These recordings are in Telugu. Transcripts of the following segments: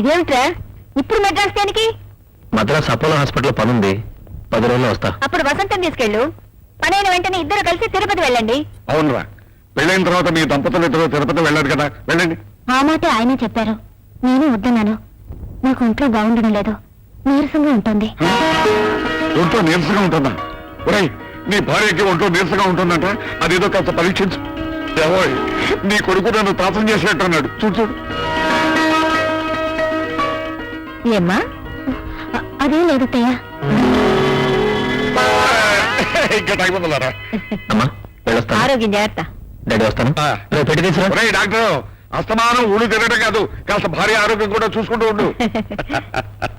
ఇదేమిట్రా? ఇప్పుడు మెడ్రాస్ దేనికి? మద్రాస్ అపోలో హాస్పిటల్ పనుంది. పది రోజుల్లో వస్తా. అప్పుడు వసంతం తీసుకెళ్ళు. పనైన వెంటనే ఇద్దరు కలిసి తిరుపతి వెళ్ళండి. అవునరా. పెళ్ళైన తర్వాత మీ దంపతులు ఇద్దరు తిరుపతి వెళ్ళారు కదా. వెళ్ళండి. ఆ మాట ఆయనే చెప్పారు. నేను వద్దన్నాను. నాకు ఒంట్లో బాగుండడం లేదు. నీరసంగా ఉంటుంది. ఒంట్లో నీరసంగా ఉంటుందా? ఒరేయ్ నీ భార్యకి ఒంట్లో నీరసంగా ఉంటుందంట అదేదో కాస్త పరీక్షించు. ఏవోయ్ నీ కొడుకు నన్ను తాతం చేసినట్టు అన్నాడు చూడు చూడు. ఏమ్మా అదేం లేదత్తయ్య ఇంకా టైం ఉందలారా అమ్మా వెళ్ళొస్తాను. ఆరోగ్యం జాగ్రత్త. డాడీ వస్తాను. ఆ. రేపు పెట్టి ఒరేయ్ డాక్టర్ అస్తమానం ఊడు తినడం కాదు కాస్త భార్య ఆరోగ్యం కూడా చూసుకుంటూ ఉండు.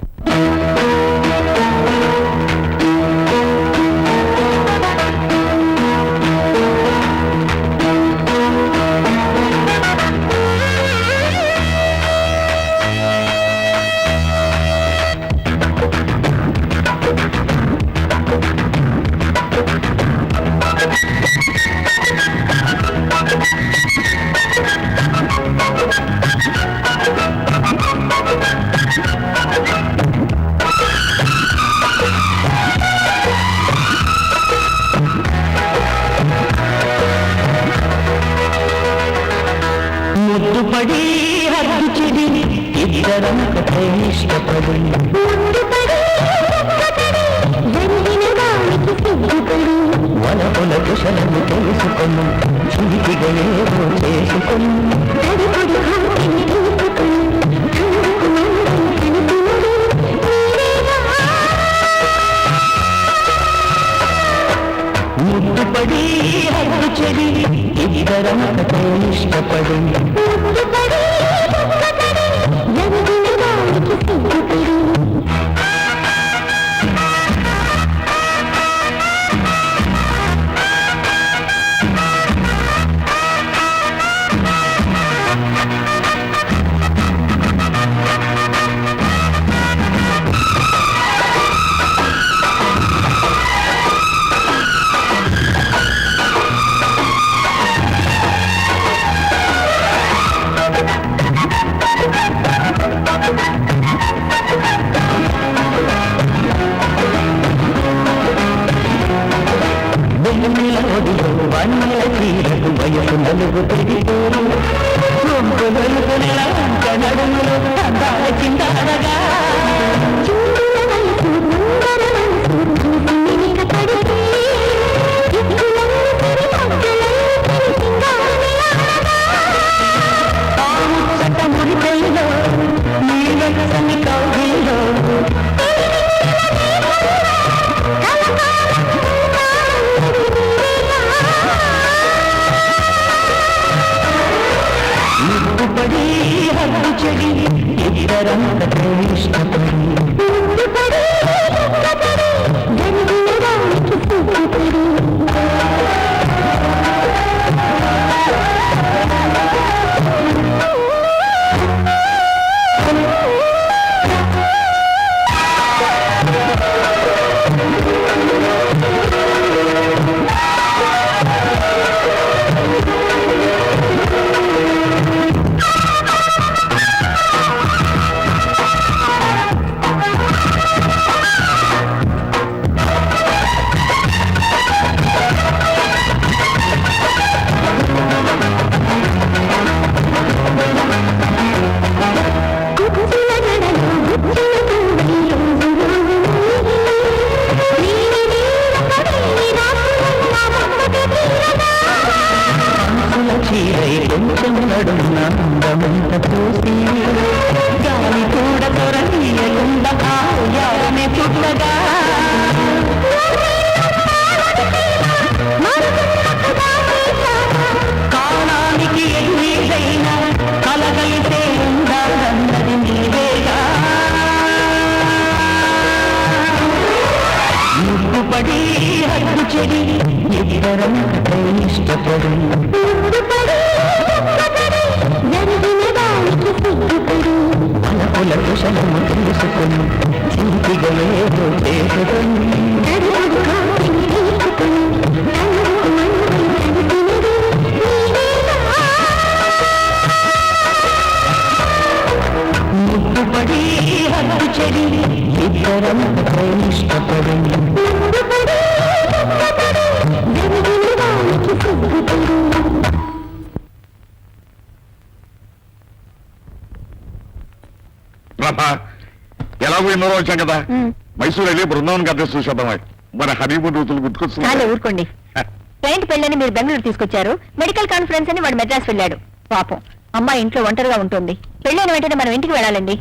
ఇష్టపడి హద్దు చెడి ఇద్దరం ఆయాలని పుట్టగా కాలానికి ఎన్నిదైనా కలగలితే ఉండాలన్నది నీవేగా హద్దు చెడి ఇద్దరం ఇష్టపడి ఇద్దరం ఇష్టపడు ప్రభా ఎలాగో ఎన్నో రోజు వచ్చాం కదా. మైసూర్ వెళ్ళి బృందావన్ గద్దె చూసేద్దాం మన హనీమూన్ రోజులు గుర్తుకొస్తున్నాయి ఊరుకోండి. పెయింట్ పెళ్ళని మీరు బెంగళూరు తీసుకొచ్చారు. మెడికల్ కాన్ఫరెన్స్ అని వాడు మెడ్రాస్ వెళ్ళాడు. పాపం అమ్మాయి ఇంట్లో ఒంటరిగా ఉంటుంది. పెళ్ళైన వెంటనే మనం ఇంటికి వెళ్ళాలండి.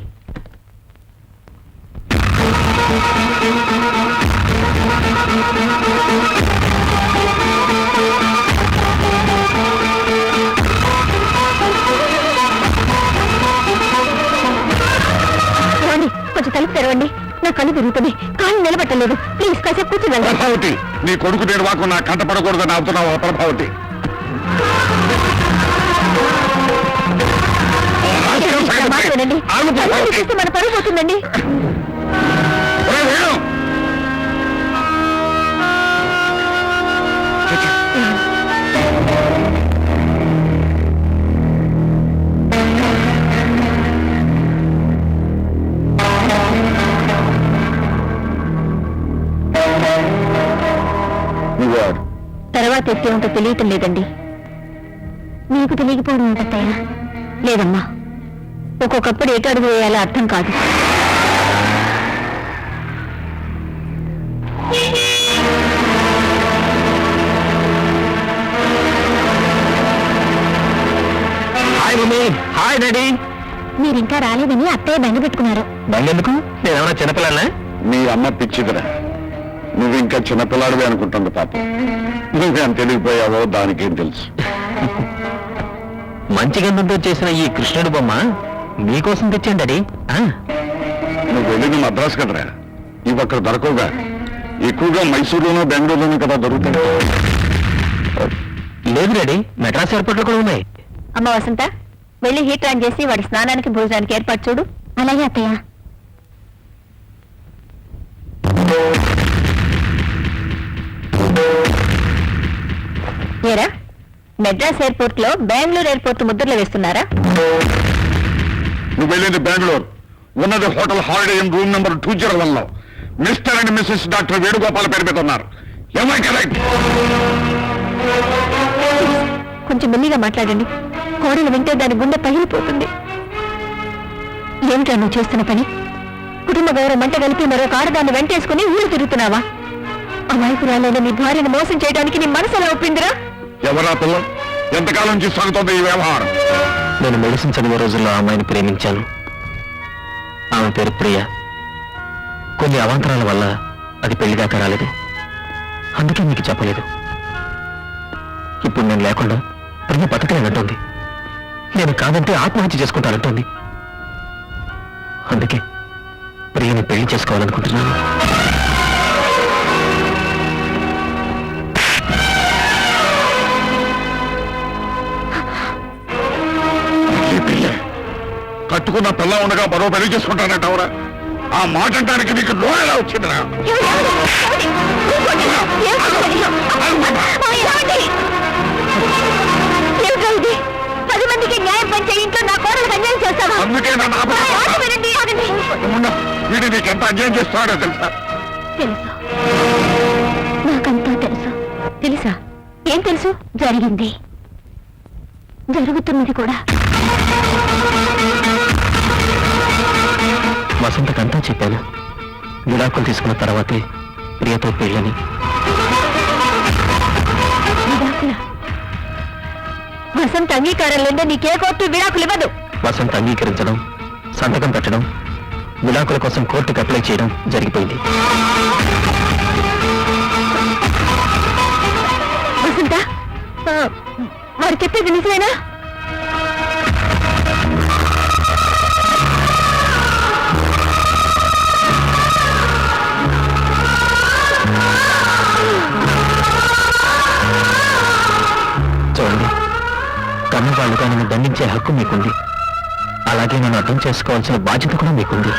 కొంచెం తలుపు తెరవండి. నా కళ్ళు తిరుగుతుంది కాళ్ళు నిలబట్టలేదు. ప్లీజ్ కాసేపు ప్రభావతి నీ కొడుకు నేను వాకు నా కంట పడకూడదని అవుతున్నావు ప్రభావతి? మన పరుగు పోతుందండి. ఉంటో తెలియటం లేదండి. నీకు తెలియకపోవడం ఉంటత్తయ్యా లేదమ్మా. ఒక్కొక్కప్పుడు ఎటు అడుగు వేయాలో అర్థం కాదు. Hi mummy hi daddy. మీరు ఇంకా రాలేదని అత్తయ్య బెంగ పెట్టుకున్నారు. బంగెందుకు నేనేమన్నా చిన్నపిల్లనా? నీ అమ్మ పిచ్చిదిరా. నువ్వు ఇంకా చిన్నపిల్లాడివి అనుకుంటుంది పాప. నువ్వేం తెలియపోయావో దానికేం తెలుసు. మంచి గంధంతో చేసిన ఈ కృష్ణుడి బొమ్మ మీకోసం తెచ్చాను డాడీ. ఆ, నువ్వు వెళ్ళిన మద్రాసు కదరా? ఇవి అక్కడ దొరకవుగా. ఎక్కువగా మైసూరులోనూ బెంగళూరులోనూ కదా దొరుకుతాయి. లేదు డాడీ. మెడ్రాస్ ఎయిర్పోర్ట్లో కూడా ఉన్నాయి. అమ్మ వసంత వెళ్ళి హీటర్ ఆన్ చేసి వాడి స్నానానికి భోజనానికి ఏర్పాటు చూడు. అలాగే అత్తయ్య. ఏరా మెడ్రాస్ ఎయిర్పోర్ట్లో బెంగళూరు ఎయిర్పోర్ట్ ముద్రలు వేస్తున్నారా? నువ్వు వెళ్ళింది బెంగళూరు. ఉన్నది hotel Holiday Inn room number two zero వన్లో. Mister and missus doctor Venugopal పేరు మీద ఉన్నారు. కొంచెం మెల్లిగా మాట్లాడండి. కోడలు వింటే దాని గుండె పగిలిపోతుంది. ఏమిటా నువ్వు చేస్తున్న పని? కుటుంబ గౌరవం మంట కలిపి మరొక ఆడదాన్ని వెంటేసుకుని ఊరు తిరుగుతున్నావా? అమాయకురాలైన నీ భార్యను మోసం చేయడానికి నీ మనసు ఎలా ఒప్పిందిరా? ఎవరా పిల్ల? ఎంతకాలం నుంచి సాగుతోంది ఈ వ్యవహారం? నేను మెడిసిన్ చదివే రోజుల్లో ఆ అమ్మాయిని ప్రేమించాను. ఆమె పేరు ప్రియ. కొన్ని అవాంతరాల వల్ల అది పెళ్ళిదాకా రాలేదు. అందుకే మీకు చెప్పలేదు. ఇప్పుడు నేను లేకుండా ప్రియ బతకలేనంటుంది. నేను కాదంటే ఆత్మహత్య చేసుకుంటానంటుంది. అందుకే ప్రియని పెళ్ళి చేసుకోవాలనుకుంటున్నాను. కట్టుకున్న పిల్ల ఉండగా మరో పెళ్ళి చేసుకుంటానంటావురా ఆ మాట అంటానికి నీకు నోరెలా వచ్చిందిరా? పది మందికి న్యాయం పంచే ఇంట్లో నా కోడలు అన్యాయం చేస్తావా అందుకే నా వీడు అన్యాయం చేస్తాడో తెలుసా? తెలుసు? నాకంతా తెలుసు? తెలుసా? ఏం తెలుసు? జరిగింది. జరుగుతున్నది కూడా. వసంతకంతా చెప్పాను. విడాకులు తీసుకున్న తర్వాతే ప్రియతో పెళ్ళని. వసంత అంగీకారం లేదా నీకే కోర్టు విడాకులు ఇవ్వదు. వసంత అంగీకరించడం సంతకం పెట్టడం విడాకుల కోసం కోర్టుకు అప్లై చేయడం జరిగిపోయింది. వసంత వాడు చెప్పేది నిజమేనా? కన్ను దండించే హక్కు మీకుంది. అలాగే నన్ను అర్థం చేసుకోవాల్సిన బాధ్యత కూడా మీకుంది.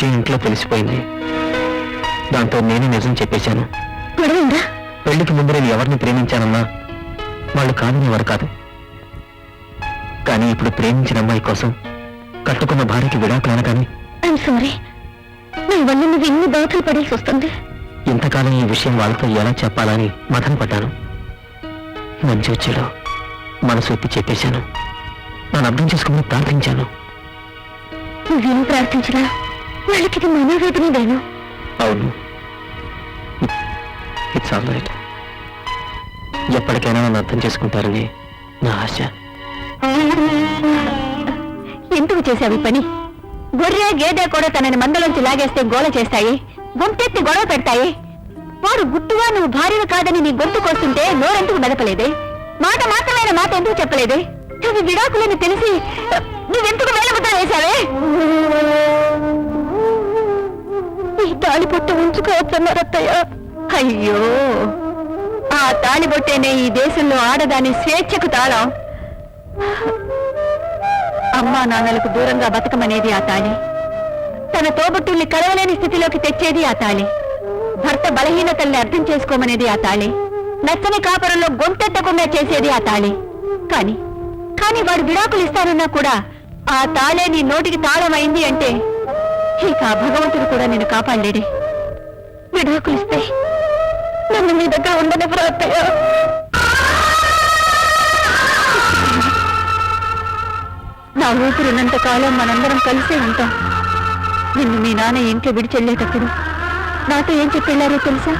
విషయం ఇంట్లో తెలిసిపోయింది. దాంతో నేను నిజం చెప్పేశాను. పెళ్ళికి ముందు నేను ఎవరిని ప్రేమించానన్నా వాళ్ళు కాదనేవారు కాదు. కానీ ఇప్పుడు ప్రేమించిన అమ్మాయి కోసం కట్టుకున్న భార్యకి విడాకులు అనగానే ఐఎమ్ సారీ నా వల్ల నువ్వు ఎన్ని బాధలు పడాల్సి వస్తుంది. ఇంతకాలం ఈ విషయం వాళ్ళతో ఎలా చెప్పాలని మదన పడ్డాను. మంచి వచ్చేలో మనసు ఎత్తి చెప్పేశాను. నన్ను అర్థం చేసుకుని ప్రార్థించాను. నువ్వేం ప్రార్థించినా వాళ్ళకి మనోవేదన అవును. ఇట్స్ ఆల్ రైట్ ఎప్పటికైనా నన్ను అర్థం చేసుకుంటారని నా ఆశ. ఎందుకు చేశావు ఈ పని? గొర్రె గేదె కూడా తనని మందలోంచి లాగేస్తే గోల చేస్తాయి గొంతెత్తి గొడవ పెడతాయి. వాడు గుట్టుగా నువ్వు భార్యను కాదని నీ గొంతు కోస్తుంటే నోరెందుకు మెదపలేదే? మాట మాత్రమైన మాట ఎందుకు చెప్పలేదే? నువ్వు విడాకులని తెలిసి నువ్వెందుకు వేలముద్ర తాళిపొట్టు అయ్యో ఆ తాళిబొట్టేనే ఈ దేశంలో ఆడదాని స్వేచ్ఛకు తాళం. అమ్మా నాన్నలకు దూరంగా బతకమనేది ఆ తాళి. తన తోబుట్టుల్ని కలవలేని స్థితిలోకి తెచ్చేది ఆ తాళి. భర్త బలహీనతల్ని అర్థం చేసుకోమనేది ఆ తాళి. నచ్చని కాపురంలో గొంతెత్తకుండా చేసేది ఆ తాళి. కాని కాని వాడు విడాకులు ఇస్తానన్నా కూడా ఆ తాళే నీ నోటికి తాళమైంది అంటే ఇక భగవంతుడు కూడా నేను కాపాడలేడే. విడాకులు నన్ను మీ దగ్గర ఉండని అత్తయ్య. నా ఊపిరినంత కాలం మనందరం కలిసే ఉంటాం. నిన్ను మీ నాన్న ఇంట్లో విడిచెళ్ళేటప్పుడు నాతో ఏం చెప్పెళ్ళారో తెలుసా?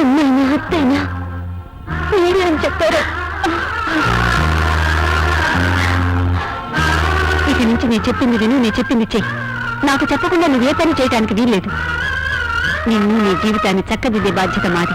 అన్నైనా అత్తైనా మీరే అని చెప్పారు. ఇక నుంచి నీ చెప్పింది విను నీ చెప్పింది చెయ్యి. నాకు చెప్పకుండా నువ్వు ఏ పని చేయడానికి వీల్లేదు. నిన్ను నీ జీవితాన్ని చక్కదిద్దే బాధ్యత మాది.